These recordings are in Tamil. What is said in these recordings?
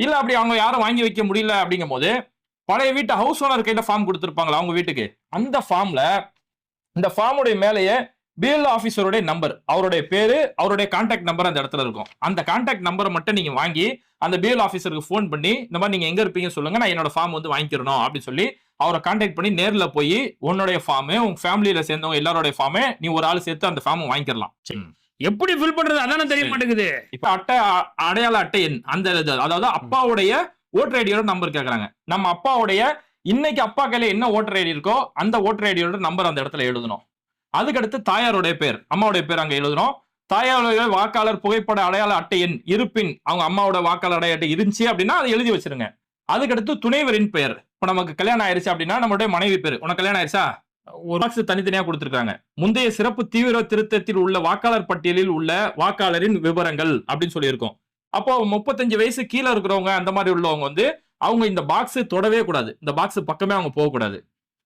இல்ல அப்படி அவங்க யாரும் வாங்கி வைக்க முடியல அப்படிங்கும் போது பழைய வீட்டு ஹவுஸ் ஓனர் கையில ஃபார்ம் கொடுத்துருப்பாங்களா அவங்க வீட்டுக்கு? அந்த ஃபார்ம்ல இந்த ஃபார்முடைய மேலேயே பிஎல் ஆபீசருடைய நம்பர் அவருடைய பேரு அவருடைய கான்டாக்ட் நம்பர் அந்த இடத்துல இருக்கும். அந்த கான்டாக்ட் நம்பரை மட்டும் நீங்க வாங்கி அந்த பிஎல் ஆபீசருக்கு ஃபோன் பண்ணி இந்த மாதிரி நீங்க எங்க இருப்பீங்க சொல்லுங்க நான் என்னோட ஃபார்ம் வந்து வாங்கிக்கிறணும் அப்படின்னு சொல்லி அவரை கான்டாக்ட் பண்ணி நேர்ல போய் உன்னுடைய ஃபார்மு உங்க ஃபேமிலியில சேர்ந்தவங்க எல்லாரோட ஃபார்மே நீ ஒரு ஆள் சேர்த்து அந்த ஃபார்ம் வாங்கிக்கலாம் சரி. எப்படி ஃபில் பண்றது? அதானே தெரிய. மாட்டேங்குது. இப்ப அட்டை அடையாள அட்டை எண் அந்த அதாவது அப்பாவுடைய ஓட்டர் ஐடியோட நம்பர் கேக்குறாங்க. நம்ம அப்பாவுடைய இன்னைக்கு அப்பா கையில என்ன ஓட்டர் ஐடி இருக்கோ அந்த ஓட்டர் ஐடியோட நம்பர் அந்த இடத்துல எழுதணும். அதுக்கடுத்து தாயாருடைய பேர் அம்மாவுடைய பேர் அங்க எழுதணும். தாயாருடைய வாக்காளர் புகைப்பட அடையாள அட்டை எண் இருப்பின் அவங்க அம்மாவோட வாக்காளர் அடையாள அட்டை இருந்துச்சு அப்படின்னா அதை எழுதி வச்சிருங்க. அதுக்கடுத்து துணைவரின் பெயர் இப்ப நமக்கு கல்யாணம் ஆயிருச்சு அப்படின்னா நம்மளுடைய மனைவி பேர். உனக்கு கல்யாணம் ஆயிருச்சா? ஒரு பாக்ஸ் தனித்தனியா கொடுத்திருக்காங்க. முந்தைய சிறப்பு தீவிர திருத்தத்தில் உள்ள வாக்காளர் பட்டியலில் உள்ள வாக்காளரின் விவரங்கள் அப்படின்னு சொல்லியிருக்கோம். அப்போ முப்பத்தஞ்சு வயசு கீழே இருக்கிறவங்க அந்த மாதிரி உள்ளவங்க வந்து அவங்க இந்த பாக்ஸ் தொடவே கூடாது. இந்த பாக்ஸ் பக்கமே அவங்க போகக்கூடாது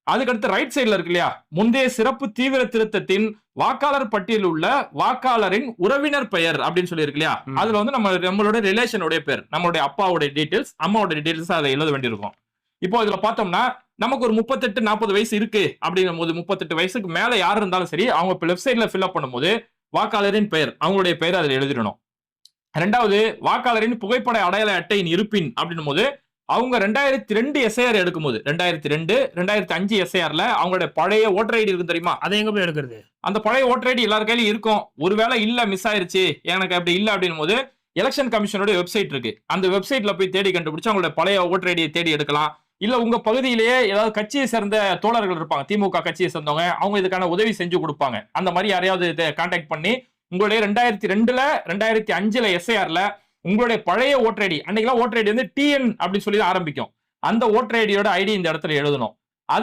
அதுக்கடுத்து ரைட் சைடுல இருக்கு இல்லையா? முந்தைய சிறப்பு தீவிர திருத்தத்தின் வாக்காளர் பட்டியலில் உள்ள வாக்காளரின் உறவினர் பெயர் அப்படின்னு சொல்லி இருக்கு இல்லையா. அதுல வந்து நம்ம நம்மளோட ரிலேஷனுடைய பேர் நம்மளுடைய அப்பாவுடைய டீடைல்ஸ் அம்மாவோட டீடைல்ஸ் அதை எழுத வேண்டியிருக்கும். இப்போ இதுல பார்த்தோம்னா நமக்கு ஒரு முப்பத்தெட்டு நாற்பது வயசு இருக்கு அப்படிங்கும் போது முப்பத்தெட்டு வயசுக்கு மேல யார் இருந்தாலும் சரி அவங்க இப்போ லெஃப்ட் சைட்ல ஃபில்அப் பண்ணும்போது வாக்காளரின் பெயர் அவங்களுடைய பெயர் அதில் எழுதிடணும். ரெண்டாவது வாக்காளரின் புகைப்பட அடையாள அட்டையின் இருப்பின் அப்படின்னும் போது அவங்க ரெண்டாயிரத்தி ரெண்டு எஸ்ஐஆர் எடுக்கும்போது ரெண்டாயிரத்தி ரெண்டு ரெண்டாயிரத்தி அஞ்சு எஸ்ஐஆர்ல அவங்களுடைய பழைய ஓட்டர் ஐடி இருக்கும் தெரியுமா? அதை எங்க போய் எடுக்கிறது? அந்த பழைய ஓட்டர் ஐடி எல்லார் கையிலும் இருக்கும். ஒருவேளை இல்ல மிஸ் ஆயிருச்சு எனக்கு அப்படி இல்ல அப்படின்னும் போது எலெக்ஷன் கமிஷனோட வெப்சைட் இருக்கு. அந்த வெப்சைட்ல போய் தேடி கண்டுபிடிச்சு அவங்களுடைய பழைய ஓட்டர் ஐடியை தேடி எடுக்கலாம். இல்ல உங்க பகுதியிலேயே ஏதாவது கட்சியை சேர்ந்த தோழர்கள் இருப்பாங்க. திமுக கட்சியை சேர்ந்தவங்க அவங்க இதுக்கான உதவி செஞ்சு கொடுப்பாங்க. அந்த மாதிரி யாரையாவது கான்டாக்ட் பண்ணி உங்களுடைய ரெண்டாயிரத்தி ரெண்டுல ரெண்டாயிரத்தி அஞ்சுல எஸ்ஐஆர்ல உங்களுடைய பழைய ஓட்டர் ஐடி அன்னைக்கெல்லாம் ஓட்டர் ஐடி வந்து டிஎன் அப்படின்னு சொல்லி தான் ஆரம்பிக்கும். அந்த ஓட்டர் ஐடியோட ஐடி இந்த இடத்துல எழுதணும்.